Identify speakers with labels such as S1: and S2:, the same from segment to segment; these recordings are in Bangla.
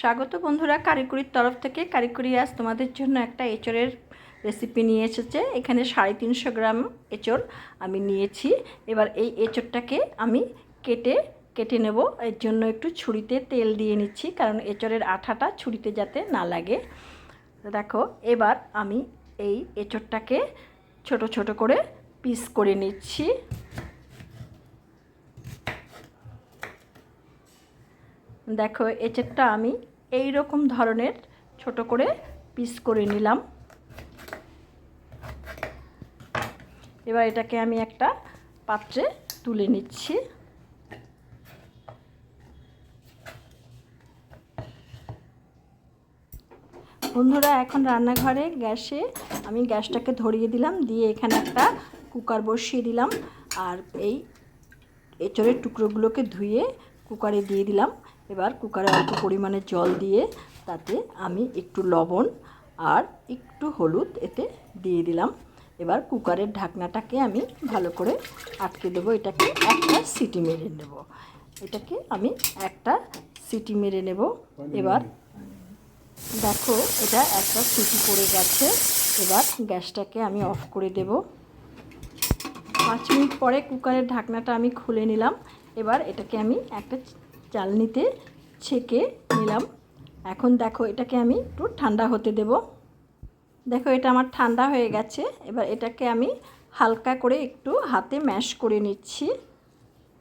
S1: স্বাগত বন্ধুরা, কারিকুরির তরফ থেকে। কারিকুরি আজ তোমাদের জন্য একটা এঁচড়ের রেসিপি নিয়ে এসেছে। এখানে সাড়ে তিনশো গ্রাম এঁচড় আমি নিয়েছি। এবার এই এঁচড়টাকে আমি কেটে কেটে নেব। এর জন্য একটু ছুরিতে তেল দিয়ে নিচ্ছি, কারণ এঁচড়ের আঠাটা ছুরিতে যাতে না লাগে। দেখো, এবার আমি এই এঁচড়টাকে ছোট ছোট করে পিস করে নিচ্ছি। দেখো এঁচেরটা আমি এই রকম ধরনের ছোট করে পিস করে নিলাম। এবার এটাকে আমি একটা পাত্রে তুলে নিচ্ছি। বন্ধুরা, এখন রান্নাঘরে গ্যাসে আমি গ্যাসটাকে ধরিয়ে দিলাম, দিয়ে এখানে একটা কুকার বসিয়ে দিলাম। আর এই এঁচড়ের টুকরোগুলোকে ধুয়ে কুকারে দিয়ে দিলাম। এবার কুকারে অল্প পরিমাণে জল দিয়ে তাতে আমি একটু লবণ আর একটু হলুদ এতে দিয়ে দিলাম। এবার কুকারের ঢাকনাটাকে আমি ভালো করে আটকে দেবো। এটাকে একটা সিটি মেরে নেব। এটাকে আমি একটা সিটি মেরে নেব। এবার দেখো, এটা একটা সিটি পড়ে গেছে। এবার গ্যাসটাকে আমি অফ করে দেব। পাঁচ মিনিট পরে কুকারের ঢাকনাটা আমি খুলে নিলাম। এবার এটাকে আমি একটা চালনিতে ছেঁকে নিলাম। এখন দেখো এটাকে আমি একটু ঠান্ডা হতে দেব। দেখো এটা আমার ঠান্ডা হয়ে গেছে। এবার এটাকে আমি হালকা করে একটু হাতে ম্যাশ করে নিচ্ছি।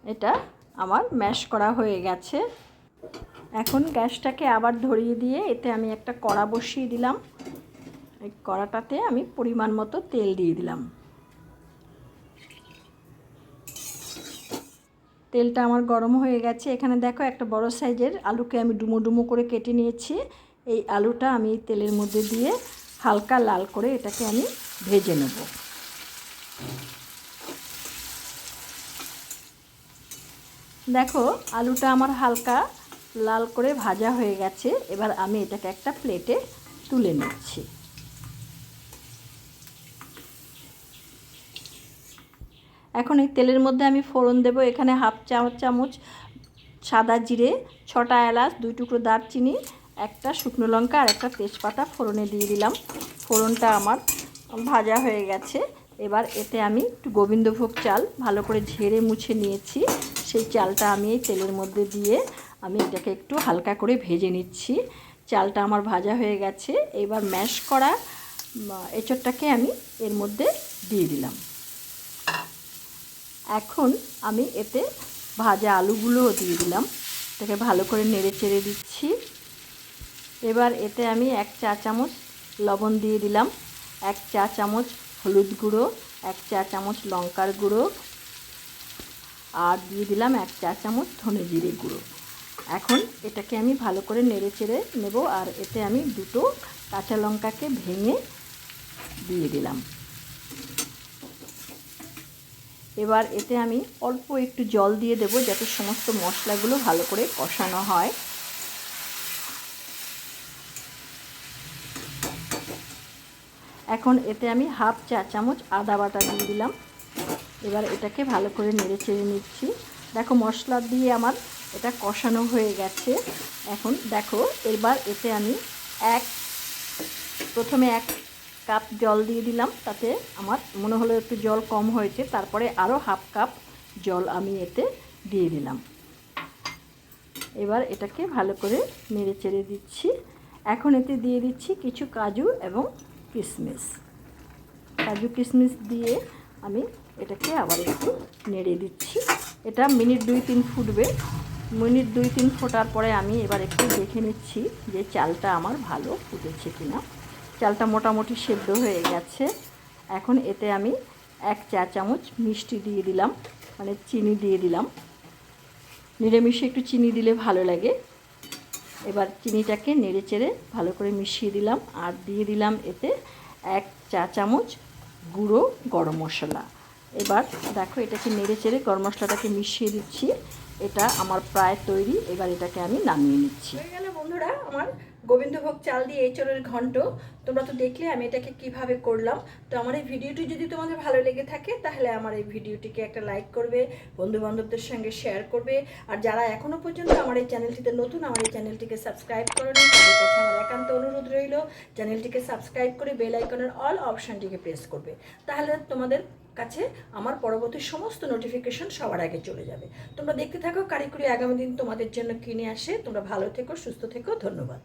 S1: এটা আমার ম্যাশ করা হয়ে গেছে। এখন গ্যাসটাকে আবার ধরিয়ে দিয়ে এতে আমি একটা কড়া বসিয়ে দিলাম। এই কড়াটাতে আমি পরিমাণ মতো তেল দিয়ে দিলাম। তেলটা আমার গরম হয়ে গেছে। এখানে দেখো একটা বড় সাইজের আলুকে আমি ডুমো ডুমো করে কেটে নিয়েছি। এই আলুটা আমি তেলের মধ্যে দিয়ে হালকা লাল করে এটাকে আমি ভেজে নেব। দেখো, আলুটা আমার হালকা লাল করে ভাজা হয়ে গেছে। এবার আমি এটাকে একটা প্লেটে তুলে নিচ্ছি। এখন এই তেলের মধ্যে আমি ফোড়ন দেব। এখানে হাফ চামচ চামচ সাদা জিরে, ছটা এলাচ, দুই টুকরো দারচিনি, একটা শুকনো লঙ্কা আর একটা তেজপাতা ফোড়নে দিয়ে দিলাম। ফোড়নটা আমার ভাজা হয়ে গেছে। এবার এতে আমি একটু গোবিন্দভোগ চাল ভালো করে ঝেড়ে মুছে নিয়েছি। সেই চালটা আমি এই তেলের মধ্যে দিয়ে আমি এটাকে একটু হালকা করে ভেজে নিচ্ছি। চালটা আমার ভাজা হয়ে গেছে। এবার ম্যাশ করা এঁচড়টাকে আমি এর মধ্যে দিয়ে দিলাম। এখন আমি এতে ভাজা আলুগুলোও দিয়ে দিলাম। এটাকে ভালো করে নেড়ে চেড়ে দিচ্ছি। এবার এতে আমি এক চা চামচ লবণ দিয়ে দিলাম, এক চা চামচ হলুদ গুঁড়ো, এক চা চামচ লঙ্কার গুঁড়ো, আর দিয়ে দিলাম এক চা চামচ ধনে জিরে গুঁড়ো। এখন এটাকে আমি ভালো করে নেড়ে চেড়ে নেব, আর এতে আমি দুটো কাঁচা লঙ্কাকে ভেঙে দিয়ে দিলাম। এবার এতে আমি অল্প একটু জল দিয়ে দেব যাতে সমস্ত মশলাগুলো ভালো করে কষানো হয়। এখন এতে আমি হাফ চা চামচ আদা বাটা দিয়ে দিলাম। এবার এটাকে ভালো করে নেড়ে চেড়ে নিচ্ছি। দেখো মশলা দিয়ে আমার এটা কষানো হয়ে গেছে। এখন দেখো এবার এতে আমি এক, প্রথমে এক কাপ জল দিয়ে দিলাম, তাতে আমার মনে হলো একটু জল কম হয়েছে, তারপরে আরও হাফ কাপ জল আমি এতে দিয়ে দিলাম। এবার এটাকে ভালো করে নেড়ে চেড়ে দিচ্ছি। এখন এতে দিয়ে দিচ্ছি কিছু কাজু এবং কিশমিশ কাজু কিশমিশ দিয়ে আমি এটাকে আবার একটু নেড়ে দিচ্ছি। এটা মিনিট দুই তিন ফুটবে। মিনিট দুই তিন ফোটার পরে আমি এবার একটু দেখে নিচ্ছি যে চালটা আমার ভালো ফুটেছে কিনা। চালটা মোটামুটি সেদ্ধ হয়ে গেছে। এখন এতে আমি এক চা চামচ মিষ্টি দিয়ে দিলাম মানে চিনি দিয়ে দিলাম। নিরামিষে একটু চিনি দিলে ভালো লাগে। এবার চিনিটাকে নেড়ে চেড়ে ভালো করে মিশিয়ে দিলাম আর দিয়ে দিলাম এতে এক চা চামচ গুঁড়ো গরম মশলা। এবার দেখো এটাকে নেড়ে চেড়ে গরম মশলাটাকে মিশিয়ে দিচ্ছি। এটা আমার প্রায় তৈরি, এবার এটাকে আমি নামিয়ে নিচ্ছি। হয়ে বন্ধুরা, আমার গোবিন্দভোগ চাল দিয়ে এঁচড়ের ঘন্ট, তোমরা তো দেখলে আমি এটাকে কীভাবে করলাম। তো আমার এই ভিডিওটি যদি তোমাদের ভালো লেগে থাকে, তাহলে আমার এই ভিডিওটিকে একটা লাইক করবে বন্ধু বান্ধবদের সঙ্গে শেয়ার করবে। আর যারা এখনও পর্যন্ত আমার এই চ্যানেলটিতে নতুন, আমার এই চ্যানেলটিকে সাবস্ক্রাইব করোনি, তাদের কাছে আমার একান্ত অনুরোধ রইল চ্যানেলটিকে সাবস্ক্রাইব করে বেল আইকনের অল অপশানটিকে প্রেস করবে। তাহলে তোমাদের কাছে আমার পরবর্তী সমস্ত নোটিফিকেশন সবার আগে চলে যাবে। তোমরা দেখতে থাকো, কারিকুরি আগামী দিন তোমাদের জন্য কিনে আসে। তোমরা ভালো থেকো, সুস্থ থেকো, ধন্যবাদ।